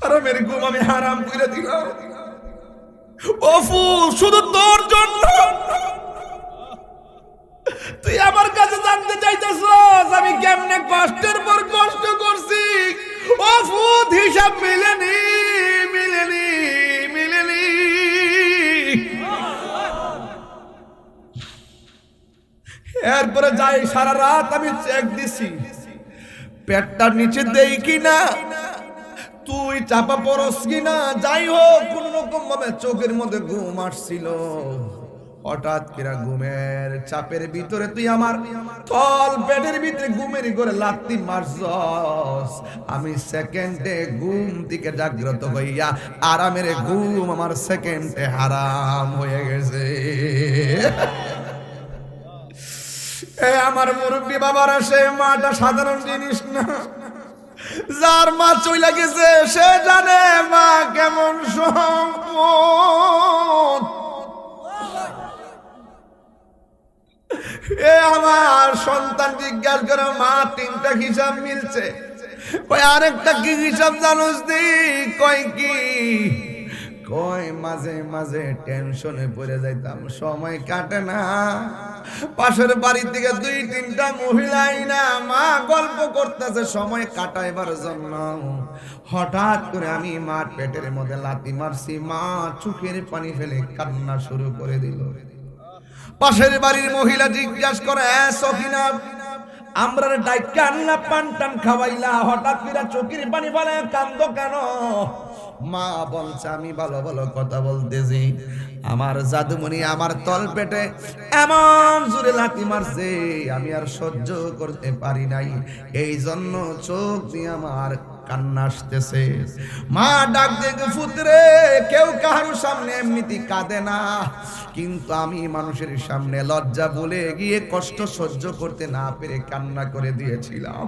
হারামের ঘুম আমি হারাম করে দিলাম ফুল, শুধু তোর জন্য। তুই আমার কাছে জানতে চাইতেছ, আমি কেমনে কষ্টের পর কষ্ট করছি? ও হিসাব মিলেনি মিলেনি মিলেনি। এরপরে যাই, সারা রাত আমি চেক দিছি। পেটটার নিচে দেই কিনা? তুই চাপা পড়স কিনা, যাই হোক, কোন রকম ভাবে চোখের মধ্যে ঘুম আসছিল। হঠাৎ কিনা ঘুমের চাপের ভিতরে তুই আমার তল পেটের ভিতরে ঘুমের করে লাত্তি মারছস। আমি সেকেন্ডে ঘুম থেকে জাগ্রত হইয়া আরামের ঘুম আমার সেকেন্ডে হারাম হয়ে গেছে। এ আমার মুরব্বী বাবার, সে মাটা সাধারণ জিনিস না। যার মা চইলা গেছে, সে জানে মা কেমন সম্পদ এ আমার সন্তান জিজ্ঞাসা করে, মা, তিনটা হিসাব মিলছে? ওই আরেকটা কি হিসাব জানুস দি কয়, কি? কয় মাঝে মাঝে টেনশনে পড়ে যাইতাম, সময় কাটে না। পাশের বাড়ি থেকে দুই, তিনটা মহিলাই না, মা গল্প করতেছে, সময় কাটাইবার জন্য। হঠাৎ করে আমি মার পেটের মধ্যে লাতি মারছি, মা চোখের পানি ফেলে কান্না শুরু করে দিল। পাশের বাড়ির মহিলা জিজ্ঞাসা করে, "এ সখিনা আমরা ডাই কান্না পান টান খাওয়াইলা, হঠাৎ করে চোখের পানি ফেলে কান্দ কেন? মা বলছে, আমি ভালো ভালো কথা বলতেছি। আমার জাদুমণি আমার তল পেটে এমন জোরে লাথি মারছে, আমি আর সহ্য করতে পারি নাই। এই জন্য চোখ দিয়ে আমার কান্না আসতেছে। মা ডাক দেখে, ফুতরে, কেউ কারও সামনে এমনিতে কাঁদে না। কিন্তু আমি মানুষের সামনে লজ্জা বলে গিয়ে কষ্ট সহ্য করতে না পেরে কান্না করে দিয়েছিলাম।